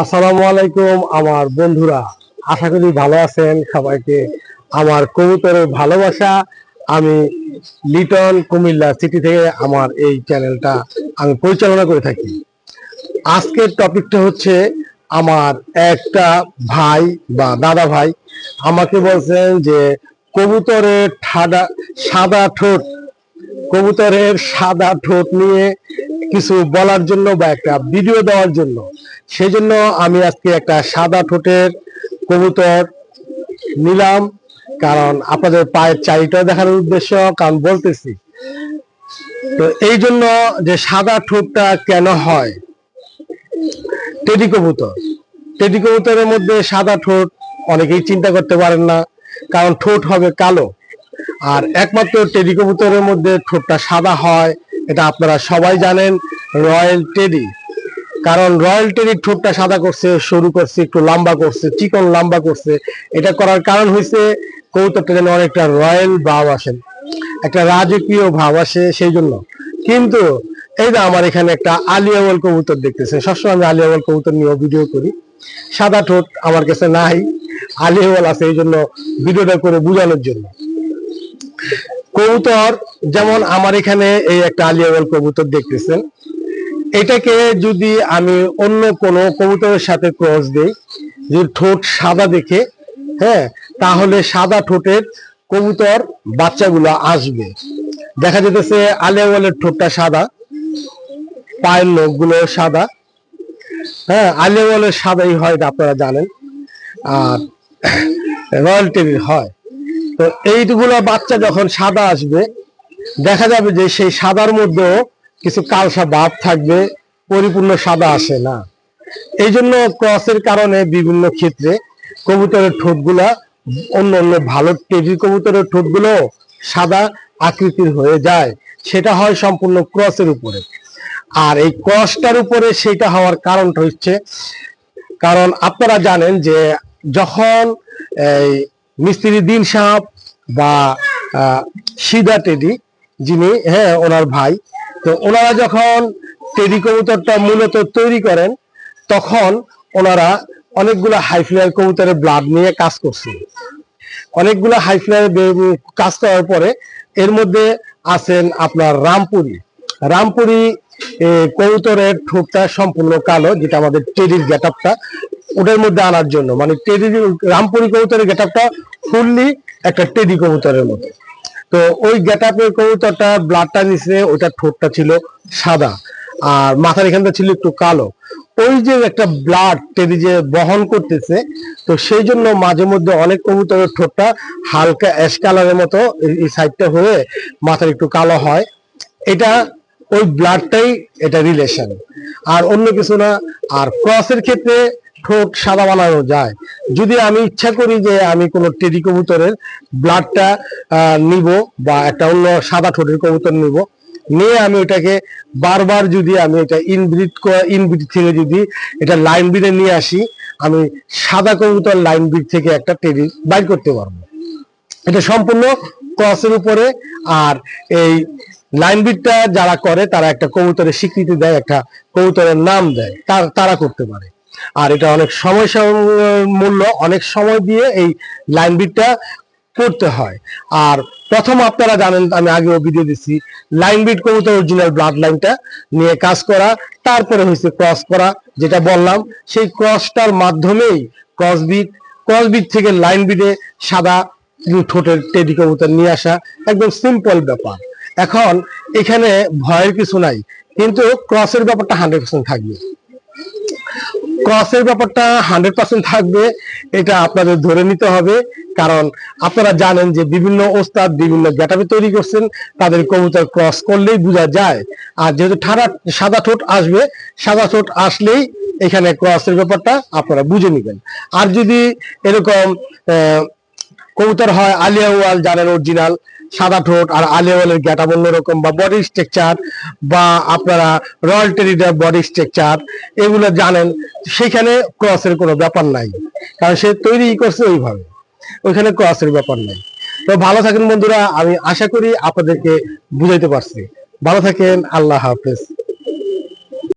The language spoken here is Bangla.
আসসালামু আলাইকুম আমার বন্ধুরা। আশা করি ভালো আছেন সবাইকে। আমার কবুতরের ভালোবাসা, আমি লিটন কুমিল্লা সিটি থেকে আমার এই চ্যানেলটা আমি পরিচালনা করে থাকি। আজকের টপিকটা হচ্ছে আমার একটা ভাই বা দাদা ভাই আমাকে বলছেন যে কবুতরের ঠাডা, সাদা ঠোঁট, কবুতরের সাদা ঠোঁট নিয়ে কিছু বলার জন্য বা একটা ভিডিও দেওয়ার জন্য। সেই জন্য আমি আজকে একটা সাদা ঠোঁটের কবুতর নিলাম, কারণ আপনাদের পায়ের চারিটা দেখানোর উদ্দেশ্য, কারণ বলতেছি। তো এই জন্য যে সাদা ঠোঁটটা কেন হয়? টেডি কবুতর। টেডি কবুতরের মধ্যে সাদা ঠোঁট অনেকেই চিন্তা করতে পারেন না, কারণ ঠোঁট হবে কালো। আর একমাত্র টেডি কবুতরের মধ্যে ঠোঁটটা সাদা হয়, এটা আপনারা সবাই জানেন, রয়্যাল টেডি। কারণ রয়্যাল টেডির ঠোঁটটা সাদা করছে, সরু করছে, একটু লম্বা করছে, চিকন লম্বা করছে। এটা করার কারণ হয়েছে কবুতরটা যেন অনেকটা রয়্যাল ভাব আসে। একটা রাজকীয় ভাব আসে সেই জন্য কিন্তু এই যে আমার এখানে একটা আলিয়াওয়াল কবুতর দেখতেছে, সবসময় আমি আলিয়াওয়াল কবুতর নিয়ে ভিডিও করি। সাদা ঠোঁট আমার কাছে নাই আলিয়াওয়াল আছে এই জন্য ভিডিওটা করে বোঝানোর জন্য। কবুতর, যেমন আমার এখানে এই একটা আলিয়াওয়াল কবুতর দেখতেছেন এটাকে যদি আমি অন্য কোনো কবুতরের সাথে ক্রস দেই, যদি ঠোঁট সাদা দেখে হ্যাঁ তাহলে সাদা ঠোঁটের কবুতর বাচ্চাগুলো আসবে। দেখা যেতেছে আলিয়াওয়ালের ঠোঁটটা সাদা, পায়ের নখগুলো সাদা। হ্যাঁ আলিয়াওয়ালের সাদাই হয় আপনারা জানেন। আর রয়্যাল টেবিল হয়। তো এইগুলো বাচ্চা যখন সাদা আসবে, দেখা যাবে যে সেই সাদার মধ্যেও কিছু কালসা ভাব থাকবে, পরিপূর্ণ সাদা আসে না। এই জন্য ক্রসের কারণে বিভিন্ন ক্ষেত্রে কবুতরের ঠোঁটগুলা, অন্য অন্য ভালো টেডি কবুতরের ঠোঁটগুলো সাদা আকৃতির হয়ে যায়। সেটা হয় সম্পূর্ণ ক্রসের উপরে। আর এই ক্রসটার উপরে সেটা হওয়ার কারণটা হচ্ছে, কারণ আপনারা জানেন যে যখন এই মিস্ত্রি দিন সাহেব বা সিদা টেডি, যিনি হ্যাঁ ওনার ভাই তো ওনারা যখন টেডি কবুতরটা মূলত তৈরি করেন, তখন ওনারা অনেকগুলো হাই ফ্লায়ার কবুতরের ব্লাড নিয়ে কাজ করছে অনেকগুলো হাই ফ্লায়ার কাজ করার পরে এর মধ্যে আছেন আপনার রামপুরি। রামপুরি কবুতরের ঠোঁটটা সম্পূর্ণ কালো, যেটা আমাদের টেডির গেট আপটা ওটার মধ্যে আনার জন্য। মানে টেডি রামপুরি কবুতরের গেট আপটা ফুললি একটা টেডি কবুতরের মতো। তো ওই গেট আপের কবুতরটা ব্লাডটা নিচে, ওইটা ঠোঁটটা ছিল সাদা আর মাথার এখানটা ছিল একটু কালো। ওই যে একটা ব্লাড টেডি যে বহন করতেছে, তো সেই জন্য মাঝে মধ্যে অনেক কবুতরের ঠোঁটটা হালকা অ্যাশ কালারের মতো এই সাইডটা হয়ে মাথার একটু কালো হয়। এটা ওই ব্লাডটাই এটা রিলেশন আর অন্য কিছু না। আর ক্রসের ক্ষেত্রে ঠোঁট সাদা বানানো যায়। যদি আমি ইচ্ছা করি যে আমি কোনো টেডি কবুতরের ব্লাডটা নিব বা একটা অন্য সাদা ঠোঁটের কবুতর নিব, নিয়ে আমি ওটাকে বারবার যদি আমি এটা ইনব্রিড ইনব্রিড থেকে যদি এটা লাইন ব্রিডে নিয়ে আসি, আমি সাদা কবুতর লাইন ব্রিড থেকে একটা টেডি বাইর করতে পারব। এটা সম্পূর্ণ ক্রসের উপরে আর এই লাইন বিটটা যারা করে, তারা একটা কবুতরের স্বীকৃতি দেয়, একটা কবুতরের নাম দেয়, তার, তারা করতে পারে। আর এটা অনেক সময় মূল্য, অনেক সময় দিয়ে এই লাইন বিটটা করতে হয়। আর প্রথম আপনারা জানেন, আমি আগেও ভিডিও দিচ্ছি লাইন বিট কবুতর অরিজিনাল ব্লাড লাইনটা নিয়ে কাজ করা, তারপরে হয়েছে ক্রস করা, যেটা বললাম, সেই ক্রসটার মাধ্যমেই ক্রস বিট ক্রস বিট থেকে লাইন বিটে সাদা ঠোঁটের টেডি কবুতর নিয়ে আসা, একদম সিম্পল ব্যাপার। এখন এখানে ভয়ের কিছু নাই, কিন্তু ক্রসের ব্যাপারটা হান্ড্রেড পার্সেন্ট থাকবে। ক্রসের ব্যাপারটা হান্ড্রেড পার্সেন্ট থাকবে, এটা আপনাদের ধরে নিতে হবে। কারণ আপনারা জানেন যে বিভিন্ন ওস্তাদ বিভিন্ন গ্যাটাপে তৈরি করছেন, তাদের কবুতর ক্রস করলেই বোঝা যায়। আর যেহেতু ঠাড়া সাদা ঠোঁট আসবে, সাদা ঠোঁট আসলেই এখানে ক্রসের ব্যাপারটা আপনারা বুঝে নেবেন। আর যদি এরকম কবুতর হয় আলিয়া ওয়াল জানেন অরিজিনাল সাদা ঠোঁট আর আলিয়া ওয়ালের গ্যাটা অন্যরকম বা বডি স্ট্রাকচার বা আপনারা রয়্যাল টেরিডার বডি স্ট্রাকচার এগুলো জানেন, সেখানে ক্রসের কোনো ব্যাপার নাই। কারণ সে তৈরি করছে ওইভাবে। ওইখানে ক্রসের ব্যাপার নাই। তো ভালো থাকেন বন্ধুরা, আমি আশা করি আপনাদেরকে বুঝাইতে পারছি। ভালো থাকেন, আল্লাহ হাফেজ।